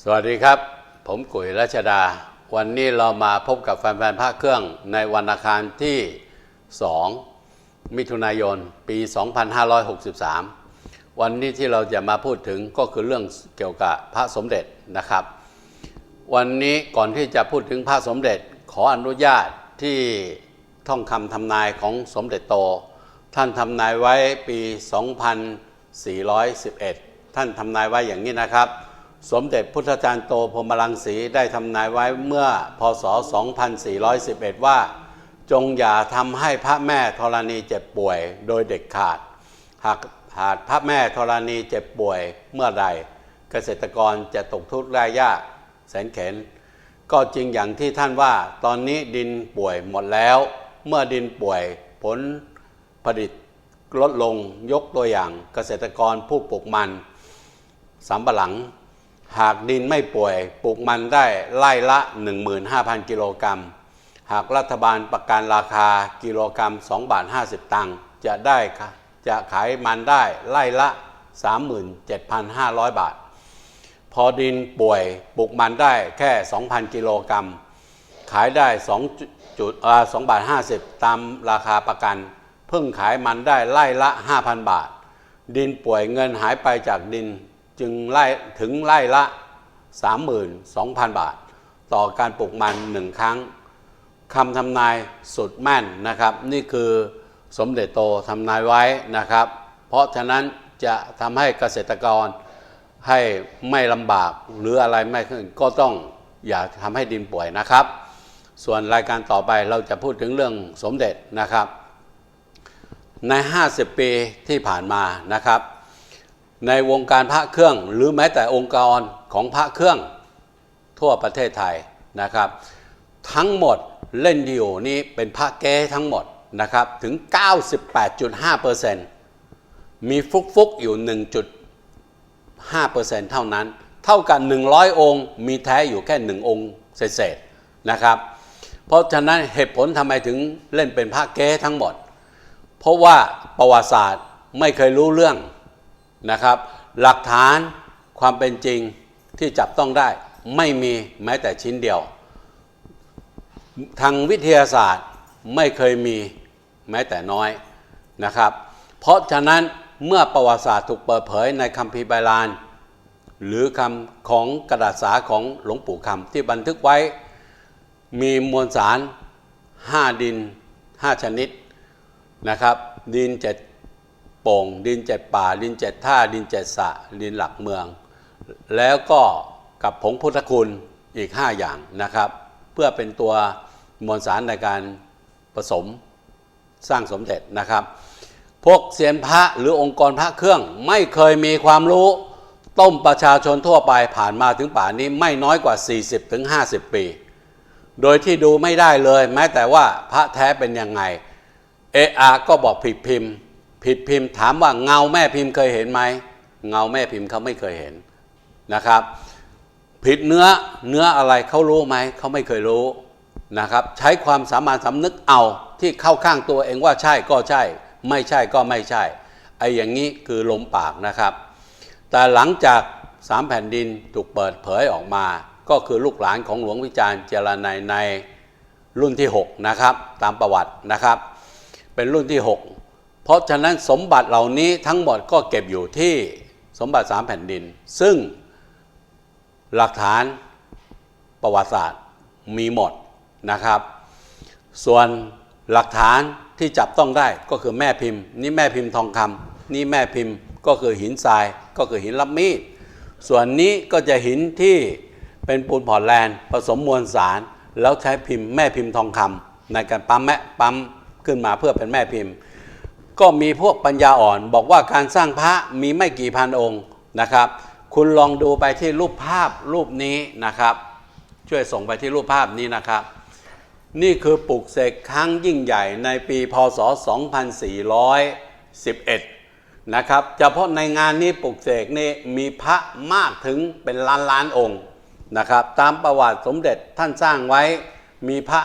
สวัสดีครับ ผมกุยรัชดา วันนี้เรามาพบกับแฟนๆภาคเครื่องในวันอังคารที่ 2 มิถุนายน ปี 2563 วันนี้ที่เราจะมาพูดถึงก็คือเรื่องเกี่ยวกับพระสมเด็จนะครับ วันนี้ก่อนที่จะพูดถึงพระสมเด็จขออนุญาตที่ท่องคำทำนายของสมเด็จโต ท่านทำนายไว้ปี 2411 ท่านทำนายไว้อย่างนี้นะครับ สมเด็จพุทธจารย์โตพรมรังสีได้ทำนายไว้เมื่อพศ 2411 ว่า จงอย่าทำให้พระแม่ธรณีเจ็บป่วยโดยเด็ดขาด หากหากพระแม่ธรณีเจ็บป่วยเมื่อใด เกษตรกรจะตกทุกข์ได้ยากแสนเข็น ก็จริงอย่างที่ท่านว่าตอนนี้ดินป่วยหมดแล้ว เมื่อดินป่วยผลผลิตลดลงยกตัวอย่างเกษตรกรผู้ปลูกมันสำปะหลัง หากดินไม่ป่วยปลูกมันได้ไล่ละ 15,000 กิโลกรัม หากรัฐบาลประกันราคากิโลกรัม2บาท50 ตังค์จะได้จะขายมันได้ไล่ละ 37,500 บาท พอดินป่วยปลูกมันได้แค่ 2,000 กิโลกรัม ขายได้2จุดอ่า2บาท50 ตามราคาประกัน เพิ่งขายมันได้ไล่ละ 5,000 บาท ดินป่วยเงินหายไปจากดิน จึงไล่ถึงไล่ละ 32,000 บาท ต่อการปลูกมันหนึ่งครั้งคำทำนายสุดแม่นนะครับ นี่คือสมเด็จโตทำนายไว้นะครับ เพราะฉะนั้นจะทำให้เกษตรกรให้ไม่ลำบากหรืออะไรไม่ขึ้นก็ต้องอย่าทำให้ดินป่วยนะครับ ส่วนรายการต่อไปเราจะพูดถึงเรื่องสมเด็จนะครับ ใน 50 ปีที่ผ่านมานะครับ ในวงการพระเครื่องหรือแม้แต่องค์กรของพระเครื่องทั่วประเทศไทยนะครับ ทั้งหมดเล่นดีโอนี้เป็นพระแก้ทั้งหมดนะครับถึง 98.5%มีฟุกฟุกๆอยู่ 1.5%เท่านั้น เท่ากัน 100 องค์มีแท้อยู่แค่ 1 องค์เศษๆนะครับ เพราะฉะนั้นเหตุผลทำไมถึงเล่นเป็นพระแก้ทั้งหมด เพราะว่าประวัติศาสตร์ไม่เคยรู้เรื่อง นะครับ หลักฐานความเป็นจริงที่จับต้องได้ไม่มีแม้แต่ชิ้นเดียว ทางวิทยาศาสตร์ไม่เคยมีแม้แต่น้อยนะครับ เพราะฉะนั้นเมื่อประวัติศาสตร์ถูกเปิดเผยในคัมภีร์ไบาลาน หรือคำของกระดาษสาของหลวงปู่คำที่บันทึกไว้มีมวลสาร 5 ดิน 5 ชนิดนะครับ ดินเจ็ด โป่งดินเจ็ดป่า ดินเจ็ดท่า ดินเจ็ดสะ ดินหลักเมือง แล้วก็กับผงพุทธคุณอีก 5 อย่างนะครับ เพื่อเป็นตัวมวลสารในการผสมสร้างสมเด็จนะครับ พวกเซียนพระหรือองค์กรพระเครื่องไม่เคยมีความรู้ต้มประชาชนทั่วไปผ่านมาถึงป่านนี้ไม่น้อยกว่า 40-50 ปี โดยที่ดูไม่ได้เลย แม้แต่ว่าพระแท้เป็นยังไง เออาก็บอกผิดพิมพ์ ผิดพิมพ์ถามว่าเงาแม่พิมพ์เคยเห็นไหมเงาแม่พิมพ์เขาไม่เคยเห็นนะครับ ผิดเนื้อเนื้ออะไรเขารู้ไหมเขาไม่เคยรู้นะครับ ใช้ความสามารถสำนึกเอาที่เข้าข้างตัวเองว่าใช่ก็ใช่ ไม่ใช่ก็ไม่ใช่ไอ้อย่างนี้คือลมปากนะครับ แต่หลังจากสามแผ่นดินถูกเปิดเผยออกมา ก็คือลูกหลานของหลวงวิจารณ์เจรนัยในรุ่นที่ 6 นะครับ ตามประวัตินะครับ เป็นรุ่นที่ 6 เพราะฉะนั้นสมบัติเหล่านี้ทั้งหมดก็เก็บอยู่ที่สมบัติสามแผ่นดิน ซึ่งหลักฐานประวัติศาสตร์มีหมดนะครับ ส่วนหลักฐานที่จับต้องได้ก็คือแม่พิมพ์ นี่แม่พิมพ์ทองคำนี่แม่พิมพ์ก็คือหินทรายก็คือหินรับมีดส่วนนี้ก็จะหินที่เป็นปูนพอร์แลนด์ผสมมวลสาร แล้วใช้พิมพ์แม่พิมพ์ทองคำในการปั๊มแม่ปั๊มขึ้นมาเพื่อเป็นแม่พิมพ์ ก็มีพวกปัญญาอ่อน บอกว่าการสร้างพระมีไม่กี่พันองค์นะครับ คุณลองดูไปที่รูปภาพรูปนี้นะครับ ช่วยส่งไปที่รูปภาพนี้นะครับ นี่คือปลุกเสกครั้งยิ่งใหญ่ในปีพศ 2411 นะครับเฉพาะในงานนี้ปลุกเสกนี่มีพระมากถึงเป็นล้านล้านองค์นะครับ ตามประวัติสมเด็จท่านสร้างไว้มีพระ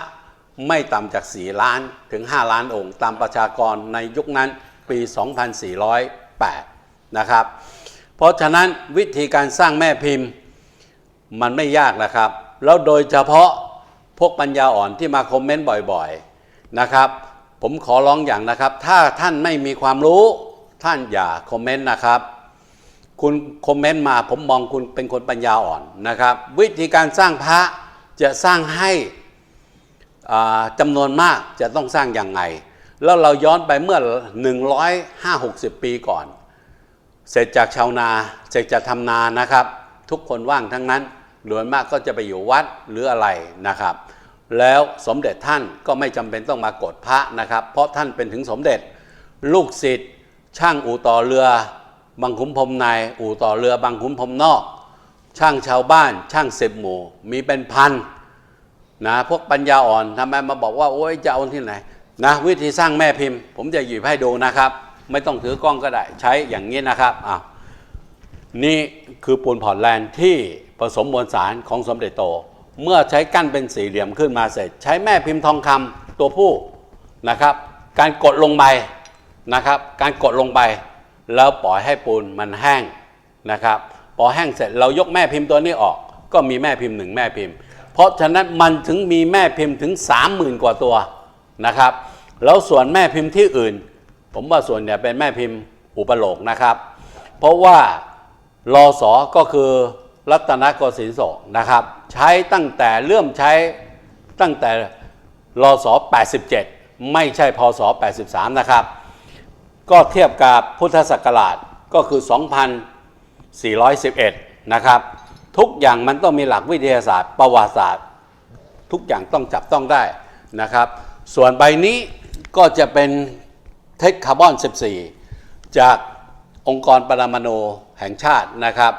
ไม่ต่ำจาก 4 ล้านถึง 5 ล้านองค์ ตามประชากรในยุคนั้นปี 2408 นะครับ เพราะฉะนั้นวิธีการสร้างแม่พิมพ์มันไม่ยากนะครับ แล้วโดยเฉพาะพวกปัญญาอ่อนที่มาคอมเมนต์บ่อยๆนะครับ ผมขอร้องอย่างนะครับ ถ้าท่านไม่มีความรู้ท่านอย่าคอมเมนต์นะครับคุณคอมเมนต์มาผมมองคุณเป็นคนปัญญาอ่อนนะครับ วิธีการสร้างพระจะสร้างให้ จำนวนมากจะต้องสร้างอย่างไง แล้วเราย้อนไปเมื่อ 150 ปีก่อน เสร็จจากชาวนา เสร็จจากทำนานะครับ ทุกคนว่างทั้งนั้นโดยมากก็จะไปอยู่วัดหรืออะไรนะครับ แล้วสมเด็จท่านก็ไม่จำเป็นต้องมากดพระนะครับ เพราะท่านเป็นถึงสมเด็จ ลูกศิษย์ช่างอู่ต่อเรือบางขุนพรมในอู่ต่อเรือบางขุนพรมนอก ช่างชาวบ้าน ช่างสิบหมู่มีเป็นพัน นะพวกปัญญาอ่อนทำไมมาบอกว่าโอ้ยจะเอาที่ไหนนะวิธีสร้างแม่พิมพ์ ผมจะหยิบให้ดูนะครับ ไม่ต้องถือกล้องก็ได้ใช้อย่างนี้นะครับอ้าวนี่คือปูนพอร์ตแลนด์ที่ผสมมวลสารของสมเด็จโต เมื่อใช้กั้นเป็นสี่เหลี่ยมขึ้นมาเสร็จ ใช้แม่พิมพ์ทองคำตัวผู้นะครับ การกดลงไปนะครับ การกดลงไป แล้วปล่อยให้ปูนมันแห้งนะครับพอแห้งเสร็จเรายกแม่พิมพ์ตัวนี้ออก ก็มีแม่พิมพ์หนึ่งแม่พิมพ์ เพราะฉะนั้นมันถึงมีแม่พิมพ์ถึง 30,000 กว่าตัวนะครับ แล้วส่วนแม่พิมพ์ที่อื่น ผมว่าส่วนเนี่ยเป็นแม่พิมพ์อุปโลกนะครับ เพราะว่ารอสอก็คือรัตนโกสินทร์โศกนะครับ ใช้ตั้งแต่เริ่มใช้ตั้งแต่รอสอ87 ไม่ใช่พศ83 นะครับ ก็เทียบกับพุทธศักราชก็คือ 2411 นะครับ ทุกอย่างมันต้องมีหลักวิทยาศาสตร์ ประวัติศาสตร์ ทุกอย่างต้องจับต้องได้นะครับ ส่วนใบนี้ก็จะเป็นเทคคาร์บอน 14 จากองค์กรปรมาณูแห่งชาตินะครับ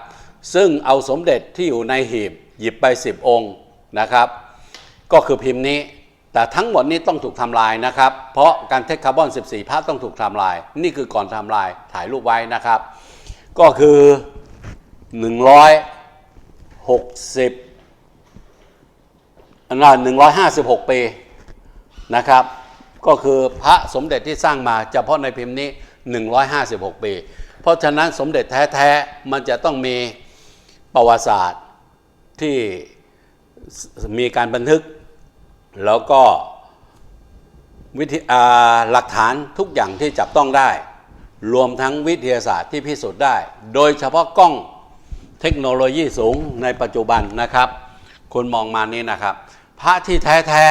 ซึ่งเอาสมเด็จที่อยู่ในหีบหยิบไป 10 องค์นะครับ ก็คือพิมพ์นี้ แต่ทั้งหมดนี้ต้องถูกทำลายนะครับ เพราะการเทคคาร์บอน 14 พระต้องถูกทำลาย นี่คือก่อนทำลายถ่ายรูปไว้นะครับ ก็คือ 60นนั้น156ปีนะครับ ก็คือพระสมเด็จที่สร้างมาเฉพาะในพิมพ์นี้ 156 ปี เพราะฉะนั้นสมเด็จแท้ๆ มันจะต้องมีประวัติศาสตร์ที่มีการบันทึก แล้วก็วิธีหลักฐานทุกอย่างที่จับต้องได้ รวมทั้งวิทยาศาสตร์ที่พิสูจน์ได้ โดยเฉพาะกล้อง เทคโนโลยีสูงในปัจจุบันนะครับ คุณมองมานี้นะครับ พระที่แท้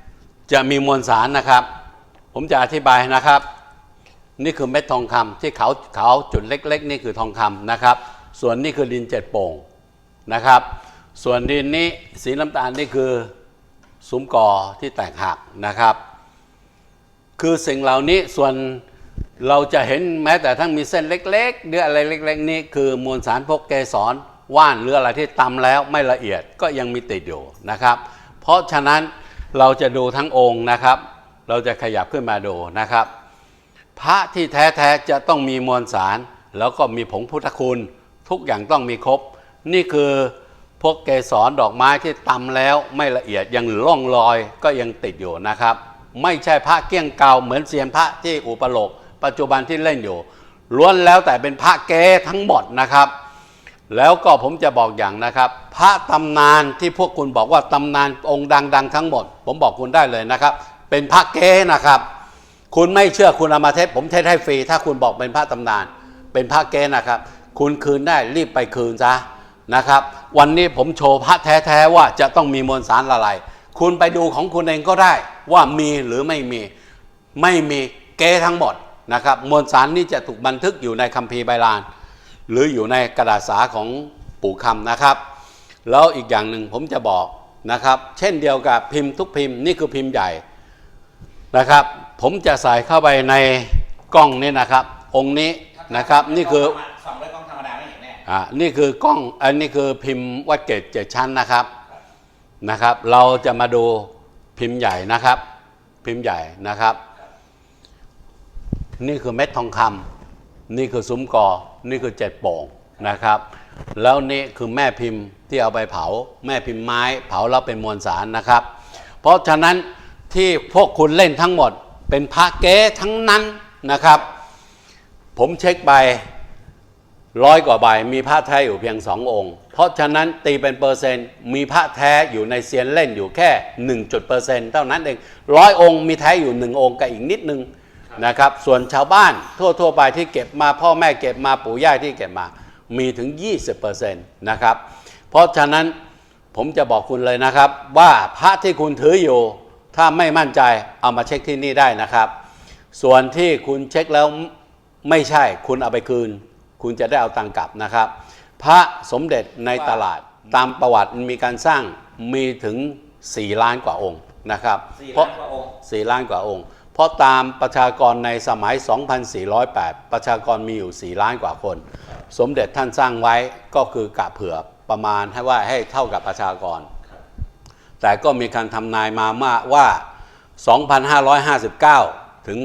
ๆจะมีมวลสารนะครับ ผมจะอธิบายนะครับ นี่คือเม็ดทองคำที่เขาเขาจุดเล็ก ๆ นี่คือทองคำนะครับ ส่วนนี่คือดินเจ็ดโป่งนะครับ ส่วนดินนี้สีน้ำตาลนี่คือซุ้มกอที่แตกหักนะครับ คือสิ่งเหล่านี้ส่วน เราจะเห็นแม้แต่ทั้งมีเส้นเล็กๆหรืออะไรเล็ก ๆ นี่คือมวลสารพวกเกสรว่านหรืออะไรที่ตำแล้วไม่ละเอียดก็ยังมีติดอยู่นะครับ เพราะฉะนั้นเราจะดูทั้งองค์นะครับ เราจะขยับขึ้นมาดูนะครับ พระที่แท้ๆจะต้องมีมวลสาร แล้วก็มีผงพุทธคุณ ทุกอย่างต้องมีครบ นี่คือพวกเกสรดอกไม้ที่ตำแล้วไม่ละเอียดยังร่องรอยก็ยังติดอยู่นะครับ ไม่ใช่พระเกี้ยงเก่าเหมือนเซียนพระที่อุปโลก ปัจจุบันที่เล่นอยู่ล้วนแล้วแต่เป็นพระเก๊ทั้งหมดนะครับ แล้วก็ผมจะบอกอย่างนะครับ พระตำนานที่พวกคุณบอกว่าตำนานองค์ดัง ๆ ทั้งหมด ผมบอกคุณได้เลยนะครับ เป็นพระเก๊นะครับ คุณไม่เชื่อคุณเอามาเทศผมเทศให้ฟรี ถ้าคุณบอกเป็นพระตำนาน เป็นพระเก๊นะครับ คุณคืนได้รีบไปคืนซะนะครับ วันนี้ผมโชว์พระแท้ๆว่าจะต้องมีมวลสารละลายคุณไปดูของคุณเองก็ได้ว่ามีหรือไม่มี ไม่มีเก๊ทั้งหมด นะครับมวลสารนี้จะถูกบันทึกอยู่ในคัมภีร์ไบลาน หรืออยู่ในกระดาษสาของปู่คำนะครับ แล้วอีกอย่างหนึ่งผมจะบอกนะครับ เช่นเดียวกับพิมพ์ทุกพิมพ์นี่คือพิมพ์ใหญ่นะครับ ผมจะใส่เข้าไปในกล้องนี่นะครับ องค์นี้นะครับนี่คือสองด้วยกล้องธรรมดาไม่เห็นแน่อ่านี่คือกล้องอันนี้คือพิมพ์วัดเกตเจ็ดชั้นนะครับนะครับ เราจะมาดูพิมพ์ใหญ่นะครับ พิมพ์ใหญ่นะครับ นี่คือเม็ดทองคำนี่คือซุ้มกอ นี่คือเจ็ดโป่งนะครับ แล้วนี่คือแม่พิมพ์ที่เอาไปเผา แม่พิมพ์ไม้เผาแล้วเป็นมวลสารนะครับ เพราะฉะนั้นที่พวกคุณเล่นทั้งหมด เป็นพระเก๊ทั้งนั้นนะครับ ผมเช็คไปร้อยกว่าใบมีพระแท้อยู่เพียงสององค์ เพราะฉะนั้นตีเป็นเปอร์เซ็นต์มีพระแท้อยู่ในเซียนเล่นอยู่แค่1จุดเปอร์เซ็นต์เท่านั้นเองร้อยองค์มีแท้อยู่หนึ่งองค์กับอีกนิดนึง นะครับ ส่วนชาวบ้านทั่ว ๆ ไปที่เก็บมาพ่อแม่เก็บมาปู่ย่าที่เก็บมา มีถึง 20%นะครับ เพราะฉะนั้นผมจะบอกคุณเลยนะครับ ว่าพระที่คุณถืออยู่ ถ้าไม่มั่นใจเอามาเช็คที่นี่ได้นะครับ ส่วนที่คุณเช็คแล้วไม่ใช่คุณเอาไปคืน คุณจะได้เอาตังค์กลับนะครับ พระสมเด็จในตลาดตามประวัติมีการสร้างมีถึง 4 ล้านกว่าองค์นะครับสี่เพราะล้านกว่าองค์4ล้านกว่าองค์ เพราะตามประชากรในสมัย 2408 ประชากรมีอยู่ 4 ล้านกว่าคน สมเด็จท่านสร้างไว้ก็คือกะเผื่อประมาณให้ว่าให้เท่ากับประชากร แต่ก็มีการทำนายมามาว่า 2,559 ถึง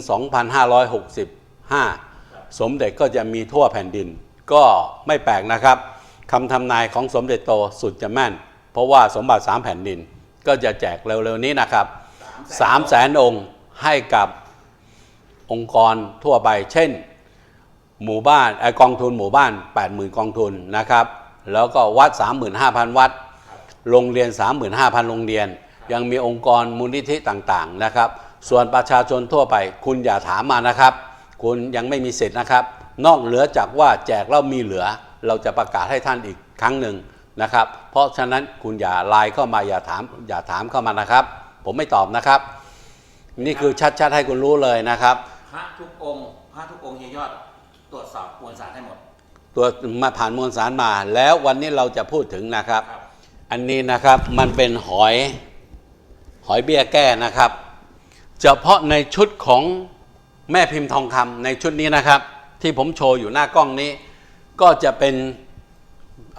2,565 สมเด็จก็จะมีทั่วแผ่นดิน ก็ไม่แปลกนะครับคำทำนายของสมเด็จโตสุดจะแม่น เพราะว่าสมบัติสามแผ่นดินก็จะแจกเร็วๆนี้นะครับ3 0 0แสนองค์ ให้กับองค์กรทั่วไป เช่น หมู่บ้านไอกองทุนหมู่บ้าน 80,000 กองทุนนะครับ แล้วก็วัด 35,000 วัด โรงเรียน 35,000 โรงเรียน ยังมีองค์กรมูลนิธิต่างๆนะครับ ส่วนประชาชนทั่วไป คุณอย่าถามมานะครับ คุณยังไม่มีสิทธิ์นะครับ นอกเหนือจากว่าแจกแล้วมีเหลือ เราจะประกาศให้ท่านอีกครั้งหนึ่งนะครับ เพราะฉะนั้นคุณอย่าไลน์เข้ามาอย่าถามอย่าถามเข้ามานะครับ ผมไม่ตอบนะครับ นี่คือชัดๆให้คุณรู้เลยนะครับ พระทุกองค์พระทุกองค์เฮียยอดตรวจสอบมวลสารให้หมด ตัวมาผ่านมวลสารมา แล้ววันนี้เราจะพูดถึงนะครับ ครับ อันนี้นะครับมันเป็นหอย หอยเบี้ยแก้นะครับ เฉพาะในชุดของแม่พิมพ์ทองคำในชุดนี้นะครับ ที่ผมโชว์อยู่หน้ากล้องนี้ ก็จะเป็น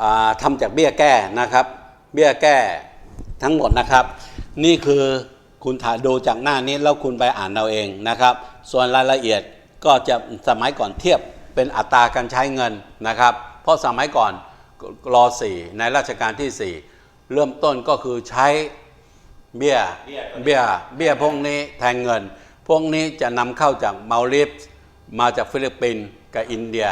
อ่าทำจากเบี้ยแก้นะครับ เบี้ยแก้ทั้งหมดนะครับ นี่คือ คุณถ่ายดูจากหน้านี้แล้วคุณไปอ่านเอาเองนะครับ ส่วนรายละเอียดก็จะสมัยก่อนเทียบเป็นอัตราการใช้เงินนะครับ เพราะสมัยก่อนรอสี่ในราชการที่สี่เริ่มต้นก็คือใช้เบี้ยเบี้ยเบี้ยพวกนี้แทนเงิน พวกนี้จะนำเข้าจากมาลิฟมาจากฟิลิปปินส์กับอินเดีย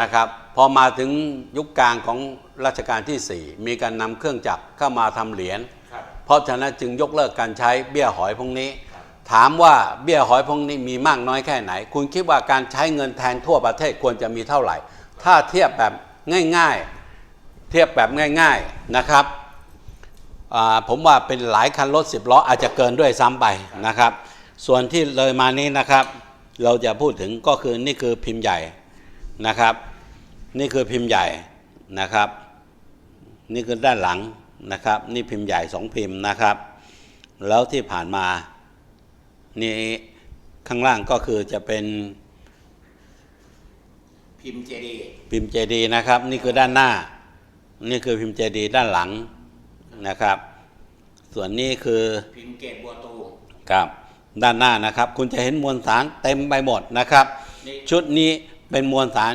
นะครับพอมาถึงยุคกลางของรัชกาลที่ 4 มีการนำเครื่องจักรเข้ามาทำเหรียญ เพราะฉะนั้นจึงยกเลิกการใช้เบี้ยหอยพวกนี้ ถามว่าเบี้ยหอยพวกนี้มีมากน้อยแค่ไหน คุณคิดว่าการใช้เงินแทนทั่วประเทศควรจะมีเท่าไหร่ ถ้าเทียบแบบง่ายๆ เทียบแบบง่ายๆนะครับอ่าผมว่าเป็นหลายคันรถสิบล้ออาจจะเกินด้วยซ้ำไปนะครับ ส่วนที่เลยมานี้นะครับ เราจะพูดถึงก็คือนี่คือพิมพ์ใหญ่นะครับ นี่คือพิมพ์ใหญ่นะครับ นี่คือด้านหลัง นะครับ นี่พิมพ์ใหญ่สองพิมพ์นะครับ แล้วที่ผ่านมานี่ข้างล่างก็คือจะเป็นพิมพ์เจดีย์พิมพ์เจดีนะครับ นี่คือด้านหน้า นี่คือพิมพ์เจดีด้านหลังนะครับ ส่วนนี้คือพิมพ์เกตบัวตูมครับด้านหน้านะครับ คุณจะเห็นมวลสารเต็มไปหมดนะครับนี่ชุดนี้เป็นมวลสาร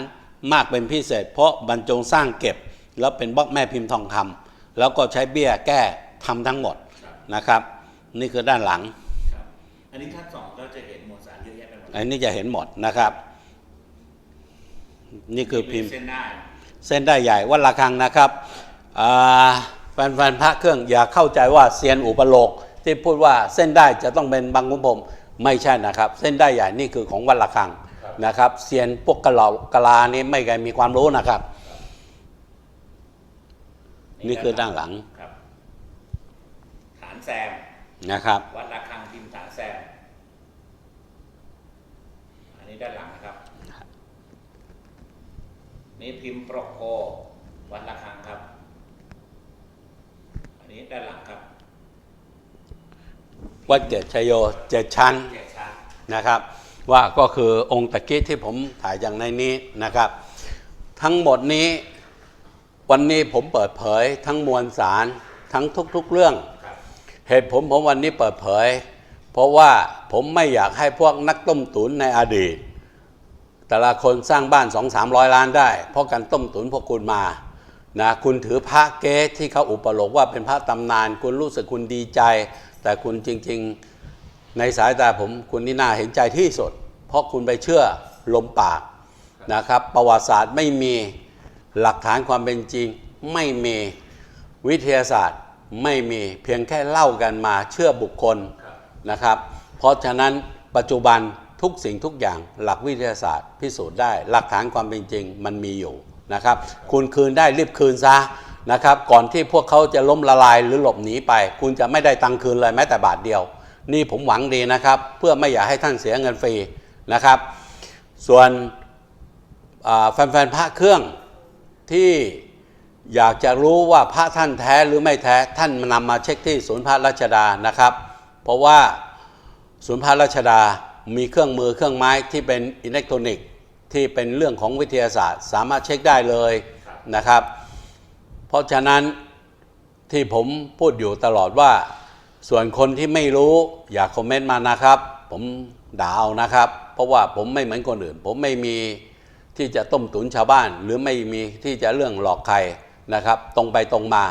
มากเป็นพิเศษ เพราะบรรจงสร้างเก็บ แล้วเป็นบล็อกแม่พิมพ์ทองคำ แล้วก็ใช้เบี้ยแก้ทำทั้งหมดนะครับ นี่คือด้านหลังครับอันนี้ท่านสองก็จะเห็นมวลสารเยอะแยะไปหมดอันนี้จะเห็นหมดนะครับ นี่คือพิมพ์เส้นได้เส้นได้ใหญ่วัดระฆังนะครับอ่าแฟนๆพระเครื่องอย่าเข้าใจว่าเซียนอุปโลกที่พูดว่าเส้นได้จะต้องเป็นบางขุนพรหมไม่ใช่นะครับ เส้นได้ใหญ่นี่คือของวัดระฆังนะครับเซียนพวกกะเหลากะลานี่ไม่เคยมีความรู้นะครับ นี่คือด้านหลังครับฐานแซมนะครับ วัดระฆังพิมพ์ฐานแซม อันนี้ด้านหลังนะครับ นี่พิมพ์ปรกโควัดระฆังครับ อันนี้ด้านหลังครับ วัดเจ็ดชยโยเจ็ดชั้นเจ็ดชั้นนะครับ ว่าก็คือองค์ตะกี้ที่ผมถ่ายอย่างในนี้นะครับ ทั้งหมดนี้ วันนี้ผมเปิดเผยทั้งมวลสารทั้งทุกๆเรื่องครับเหตุผมผมวันนี้เปิดเผย เพราะว่าผมไม่อยากให้พวกนักต้มตุ๋นในอดีต แต่ละคนสร้างบ้าน2 3 0 0ล้านได้ เพราะการต้มตุ๋นพวกคุณมานะคุณถือพระเก๊ที่เขาอุปโลกว่าเป็นพระตำนาน คุณรู้สึกคุณดีใจ แต่คุณจริง ๆ ในสายตาผมคุณนี่น่าเห็นใจที่สุด เพราะคุณไปเชื่อลมปากนะครับ ประวัติศาสตร์ไม่มี หลักฐานความเป็นจริงไม่มีวิทยาศาสตร์ไม่มีเพียงแค่เล่ากันมาเชื่อบุคคลคนะครับ เพราะฉะนั้นปัจจุบันทุกสิ่งทุกอย่างหลักวิทยาศาสตร์พิสูจน์ได้ หลักฐานความเป็นจริงมันมีอยู่นะครับ คุณคืนได้รีบคืนซะนะครับ ก่อนที่พวกเขาจะล้มละลายหรือหลบหนีไป คุณจะไม่ได้ตังค์คืนเลยแม้แต่บาทเดียว นี่ผมหวังดีนะครับ เพื่อไม่อยากให้ท่านเสียเงินฟรีนะครับ ส่วนแฟนๆพระเครื่อง ที่อยากจะรู้ว่าพระท่านแท้หรือไม่แท้ท่านนำมาเช็คที่ศูนย์พระราชดานะครับ เพราะว่าศูนย์พระราชดามีเครื่องมือเครื่องไม้ที่เป็นอิเล็กทรอนิกส์ที่เป็นเรื่องของวิทยาศาสตร์ สามารถเช็คได้เลยนะครับ เพราะฉะนั้นที่ผมพูดอยู่ตลอดว่า ส่วนคนที่ไม่รู้อย่าคอมเมนต์มานะครับ ผมด่าเอานะครับ เพราะว่าผมไม่เหมือนคนอื่น ผมไม่มี ที่จะต้มตุ๋นชาวบ้าน หรือไม่มีที่จะเรื่องหลอกใครนะครับ ตรงไปตรงมา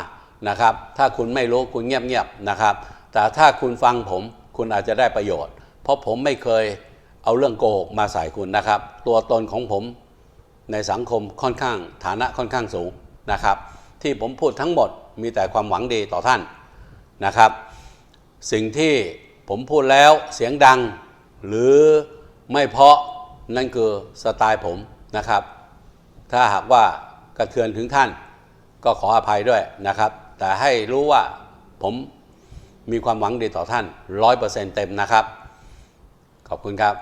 นะครับ ถ้าคุณไม่รู้คุณเงียบๆนะครับ แต่ถ้าคุณฟังผมคุณอาจจะได้ประโยชน์ เพราะผมไม่เคยเอาเรื่องโกหกมาใส่คุณนะครับ ตัวตนของผมในสังคมค่อนข้างฐานะค่อนข้างสูงนะครับ ที่ผมพูดทั้งหมดมีแต่ความหวังดีต่อท่านนะครับ สิ่งที่ผมพูดแล้วเสียงดัง หรือไม่เพาะนั่นคือสไตล์ผม นะครับ ถ้าหากว่ากระเทือนถึงท่านก็ขออภัยด้วยนะครับ แต่ให้รู้ว่าผมมีความหวังดีต่อท่านร้อยเปอร์เซ็นต์เต็มนะครับ ขอบคุณครับ